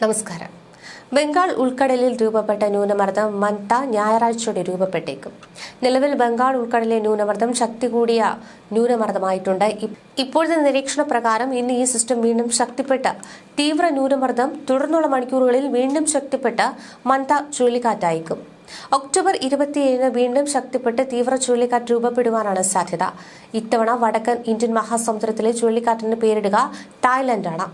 നമസ്കാരം. ബംഗാൾ ഉൾക്കടലിൽ രൂപപ്പെട്ട ന്യൂനമർദ്ദം മന്ത ഞായറാഴ്ചയോടെ രൂപപ്പെട്ടേക്കും. നിലവിൽ ബംഗാൾ ഉൾക്കടലിലെ ന്യൂനമർദ്ദം ശക്തി കൂടിയ ന്യൂനമർദ്ദമായിട്ടുണ്ട്. ഇപ്പോഴത്തെ നിരീക്ഷണ പ്രകാരം ഇന്ന് ഈ സിസ്റ്റം വീണ്ടും ശക്തിപ്പെട്ട തീവ്ര ന്യൂനമർദ്ദം തുടർന്നുള്ള മണിക്കൂറുകളിൽ വീണ്ടും ശക്തിപ്പെട്ട മന്ത ചുഴലിക്കാറ്റായിരിക്കും. ഒക്ടോബർ ഇരുപത്തിയേഴിന് വീണ്ടും ശക്തിപ്പെട്ട് തീവ്ര ചുഴലിക്കാറ്റ് രൂപപ്പെടുവാനാണ് സാധ്യത. ഇത്തവണ വടക്കൻ ഇന്ത്യൻ മഹാസമുദ്രത്തിലെ ചുഴലിക്കാറ്റിന് പേരിടുക തായ്ലൻഡാണ്.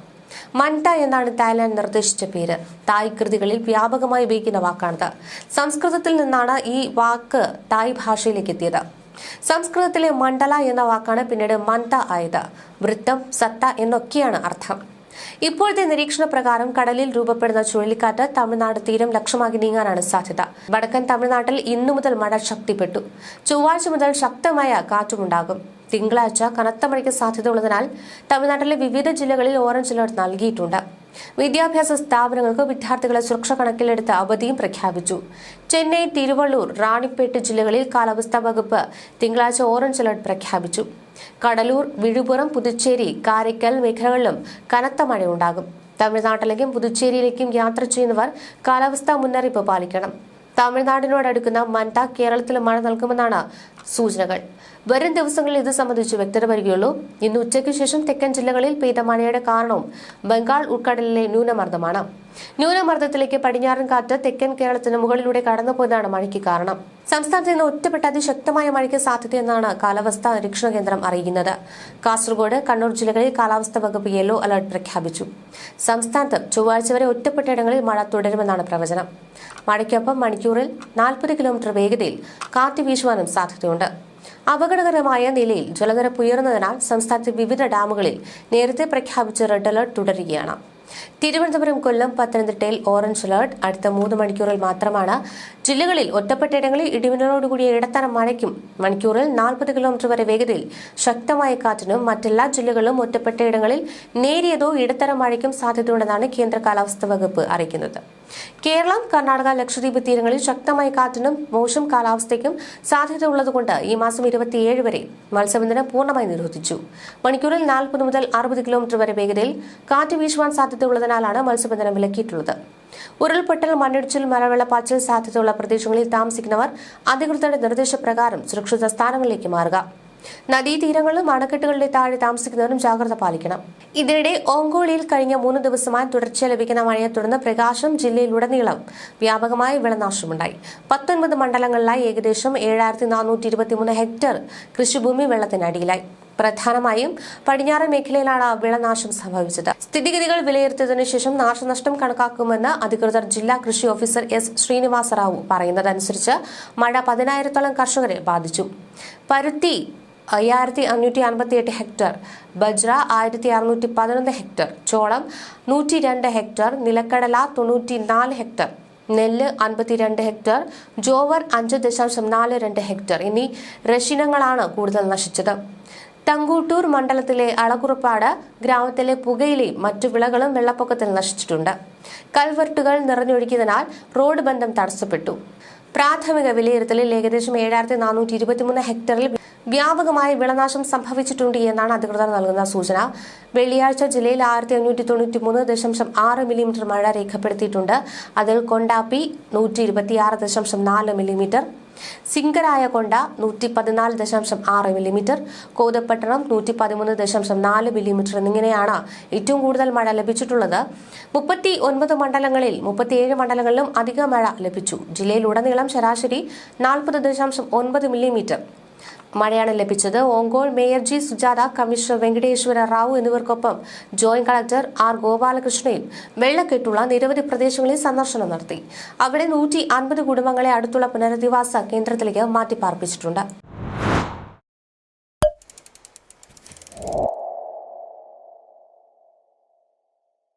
മൻത എന്നാണ് തായ്ലാന്റ് നിർദ്ദേശിച്ച പേര്. തായ് കൃതികളിൽ വ്യാപകമായി ഉപയോഗിക്കുന്ന വാക്കാണിത്. സംസ്കൃതത്തിൽ നിന്നാണ് ഈ വാക്ക് തായ് ഭാഷയിലേക്ക് എത്തിയത്. സംസ്കൃതത്തിലെ മണ്ഡല എന്ന വാക്കാണ് പിന്നീട് മന്ത ആയത്. വൃത്തം സത്ത എന്നൊക്കെയാണ് അർത്ഥം. ഇപ്പോഴത്തെ നിരീക്ഷണ പ്രകാരം കടലിൽ രൂപപ്പെടുന്ന ചുഴലിക്കാറ്റ് തമിഴ്നാട് തീരം ലക്ഷ്യമാക്കി നീങ്ങാനാണ് സാധ്യത. വടക്കൻ തമിഴ്നാട്ടിൽ ഇന്നു മുതൽ മഴ ശക്തിപ്പെട്ടു. ചൊവ്വാഴ്ച മുതൽ ശക്തമായ കാറ്റുമുണ്ടാകും. തിങ്കളാഴ്ച കനത്ത മഴയ്ക്ക് സാധ്യതയുള്ളതിനാൽ തമിഴ്നാട്ടിലെ വിവിധ ജില്ലകളിൽ ഓറഞ്ച് അലർട്ട് നൽകിയിട്ടുണ്ട്. വിദ്യാഭ്യാസ സ്ഥാപനങ്ങൾക്ക് വിദ്യാർത്ഥികളെ സുരക്ഷ കണക്കിലെടുത്ത് അവധിയും പ്രഖ്യാപിച്ചു. ചെന്നൈ തിരുവള്ളൂർ റാണിപ്പേട്ട് ജില്ലകളിൽ കാലാവസ്ഥാ വകുപ്പ് തിങ്കളാഴ്ച ഓറഞ്ച് അലർട്ട് പ്രഖ്യാപിച്ചു. കടലൂർ വിഴുപുറം പുതുച്ചേരി കാരയ്ക്കൽ മേഖലകളിലും കനത്ത മഴയുണ്ടാകും. തമിഴ്നാട്ടിലേക്കും പുതുച്ചേരിയിലേക്കും യാത്ര ചെയ്യുന്നവർ കാലാവസ്ഥാ മുന്നറിയിപ്പ് പാലിക്കണം. തമിഴ്നാടിനോടടുക്കുന്ന മൻത കേരളത്തിൽ മഴ നൽകുമെന്നാണ് സൂചനകൾ. വരും ദിവസങ്ങളിൽ ഇത് സംബന്ധിച്ച് വ്യക്തത വരികയുള്ളൂ. ഇന്ന് ഉച്ചയ്ക്ക് ശേഷം തെക്കൻ ജില്ലകളിൽ പെയ്ത മഴയുടെ കാരണവും ബംഗാൾ ഉൾക്കടലിലെ ന്യൂനമർദ്ദമാണ്. ന്യൂനമർദ്ദത്തിലേക്ക് പടിഞ്ഞാറൻ കാറ്റ് തെക്കൻ കേരളത്തിന് മുകളിലൂടെ കടന്നുപോയതാണ് മഴയ്ക്ക് കാരണം. സംസ്ഥാനത്ത് ഇന്ന് ഒറ്റപ്പെട്ട അതിശക്തമായ മഴയ്ക്ക് സാധ്യതയെന്നാണ് കാലാവസ്ഥാ നിരീക്ഷണ കേന്ദ്രം അറിയിക്കുന്നത്. കാസർഗോഡ് കണ്ണൂർ ജില്ലകളിൽ കാലാവസ്ഥാ വകുപ്പ് യെല്ലോ അലർട്ട് പ്രഖ്യാപിച്ചു. സംസ്ഥാനത്ത് ചൊവ്വാഴ്ച വരെ ഒറ്റപ്പെട്ടയിടങ്ങളിൽ മഴ തുടരുമെന്നാണ് പ്രവചനം. മഴയ്ക്കൊപ്പം മണിക്കൂറിൽ നാൽപ്പത് കിലോമീറ്റർ വേഗതയിൽ കാറ്റ് വീശുവാനും സാധ്യതയുണ്ട്. അപകടകരമായ നിലയിൽ ജലനിരപ്പ് ഉയർന്നതിനാൽ സംസ്ഥാനത്തെ വിവിധ ഡാമുകളിൽ നേരത്തെ പ്രഖ്യാപിച്ച റെഡ് അലർട്ട് തുടരുകയാണ്. തിരുവനന്തപുരം കൊല്ലം പത്തനംതിട്ടയിൽ ഓറഞ്ച് അലർട്ട്. അടുത്ത മൂന്ന് മണിക്കൂറിൽ മാത്രമാണ് ജില്ലകളിൽ ഒറ്റപ്പെട്ടയിടങ്ങളിൽ ഇടിമിന്നലോടുകൂടിയ ഇടത്തരം മഴയ്ക്കും മണിക്കൂറിൽ നാൽപ്പത് കിലോമീറ്റർ വരെ വേഗതയിൽ ശക്തമായ കാറ്റിനും മറ്റെല്ലാ ജില്ലകളിലും ഒറ്റപ്പെട്ടയിടങ്ങളിൽ നേരിയതോ ഇടത്തരം മഴയ്ക്കും സാധ്യതയുണ്ടെന്നാണ് കേന്ദ്ര കാലാവസ്ഥാ വകുപ്പ് അറിയിക്കുന്നത്. കേരളം കർണാടക ലക്ഷദ്വീപ് തീരങ്ങളിൽ ശക്തമായ കാറ്റിനും മോശം കാലാവസ്ഥയ്ക്കും സാധ്യത ഉള്ളതുകൊണ്ട് ഈ മാസം ഇരുപത്തിയേഴ് വരെ മത്സ്യബന്ധനം പൂർണമായി നിരോധിച്ചു. മണിക്കൂറിൽ നാൽപ്പത് മുതൽ അറുപത് കിലോമീറ്റർ വരെ വേഗതയിൽ കാറ്റ് വീശുവാൻ സാധ്യതയുള്ളതിനാലാണ് മത്സ്യബന്ധനം വിലക്കിയിട്ടുള്ളത്. ഉരുൾപൊട്ടൽ മണ്ണിടിച്ചിൽ മലവെള്ളപ്പാച്ചിൽ സാധ്യതയുള്ള പ്രദേശങ്ങളിൽ താമസിക്കുന്നവർ അധികൃതരുടെ നിർദ്ദേശപ്രകാരം സുരക്ഷിത സ്ഥാനങ്ങളിലേക്ക് മാറുക. നദീതീരങ്ങളിലും അണക്കെട്ടുകളുടെ താഴെ താമസിക്കുന്നവരും ജാഗ്രത പാലിക്കണം. ഇതിനിടെ ഓങ്കോളിയിൽ കഴിഞ്ഞ മൂന്ന് ദിവസമായി തുടർച്ചയായി ലഭിക്കുന്ന മഴയെ തുടർന്ന് പ്രകാശം ജില്ലയിലുടനീളം വ്യാപകമായ വിളനാശമുണ്ടായി പത്തൊൻപത് മണ്ഡലങ്ങളിലായി ഏകദേശം ഏഴായിരത്തി നാനൂറ്റി ഇരുപത്തിമൂന്ന് ഹെക്ടർ കൃഷിഭൂമി വെള്ളത്തിനടിയിലായി പ്രധാനമായും പടിഞ്ഞാറൻ മേഖലയിലാണ് വിളനാശം സംഭവിച്ചത്. സ്ഥിതിഗതികൾ വിലയിരുത്തിയതിനു ശേഷം നാശനഷ്ടം കണക്കാക്കുമെന്ന് അധികൃതർ ജില്ലാ കൃഷി ഓഫീസർ എസ് ശ്രീനിവാസ റാവു പറയുന്നതനുസരിച്ച് മഴ പതിനായിരത്തോളം കർഷകരെ ബാധിച്ചു. പരുത്തി അയ്യായിരത്തി അഞ്ഞൂറ്റി അൻപത്തി എട്ട് ഹെക്ടർ ബജ്ര ആയിരത്തി അറുന്നൂറ്റി പതിനൊന്ന് ഹെക്ടർ ചോളം നൂറ്റി രണ്ട് ഹെക്ടർ നിലക്കടല തൊണ്ണൂറ്റി നാല് ഹെക്ടർ നെല്ല് അൻപത്തിരണ്ട് ഹെക്ടർ ജോവർ അഞ്ച് ദശാംശം നാല് രണ്ട് ഹെക്ടർ എന്നീ റഷിനങ്ങളാണ് കൂടുതൽ നശിച്ചത്. തങ്കൂട്ടൂർ മണ്ഡലത്തിലെ അളകുറപ്പാട് ഗ്രാമത്തിലെ പുകയിലയും മറ്റു വിളകളും വെള്ളപ്പൊക്കത്തിൽ നശിച്ചിട്ടുണ്ട്. കൽവർട്ടുകൾ നിറഞ്ഞൊഴുകിയതിനാൽ റോഡ് ബന്ധം തടസ്സപ്പെട്ടു. പ്രാഥമിക വിലയിരുത്തലിൽ ഏകദേശം ഏഴായിരത്തി നാനൂറ്റി ഇരുപത്തിമൂന്ന് ഹെക്ടറിൽ വ്യാപകമായ വിളനാശം സംഭവിച്ചിട്ടുണ്ട് എന്നാണ് അധികൃതർ നൽകുന്ന സൂചന. വെള്ളിയാഴ്ച ജില്ലയിൽ ആയിരത്തി അഞ്ഞൂറ്റി തൊണ്ണൂറ്റി മൂന്ന് ദശാംശം ആറ് മില്ലിമീറ്റർ മഴ രേഖപ്പെടുത്തിയിട്ടുണ്ട്. അതിൽ കൊണ്ടാപ്പി നൂറ്റി ഇരുപത്തിയാറ് ദശാംശം നാല് മില്ലിമീറ്റർ സിംഗരായ കൊണ്ട നൂറ്റി പതിനാല് ദശാംശം ആറ് മില്ലിമീറ്റർ കോതപ്പട്ടണം നൂറ്റി പതിമൂന്ന് ദശാംശം നാല് മില്ലിമീറ്റർ എന്നിങ്ങനെയാണ് ഏറ്റവും കൂടുതൽ മഴ ലഭിച്ചിട്ടുള്ളത്. മുപ്പത്തി ഒൻപത് മണ്ഡലങ്ങളിൽ മുപ്പത്തിയേഴ് മണ്ഡലങ്ങളിലും അധിക മഴ ലഭിച്ചു. ജില്ലയിലുടനീളം ശരാശരി നാൽപ്പത് ദശാംശം ഒൻപത് മില്ലിമീറ്റർ മഴയാണ് ലഭിച്ചത്. Ongole mayor G Sujatha commissioner Venkateswara Rao എന്നിവർക്കൊപ്പം ജോയിന്റ് കളക്ടർ ആർ ഗോപാലകൃഷ്ണയും വെള്ളക്കെട്ടുള്ള നിരവധി പ്രദേശങ്ങളിൽ സന്ദർശനം നടത്തി. അവിടെ നൂറ്റി അൻപത് കുടുംബങ്ങളെ അടുത്തുള്ള പുനരധിവാസ കേന്ദ്രത്തിലേക്ക് മാറ്റിപ്പാർപ്പിച്ചിട്ടുണ്ട്.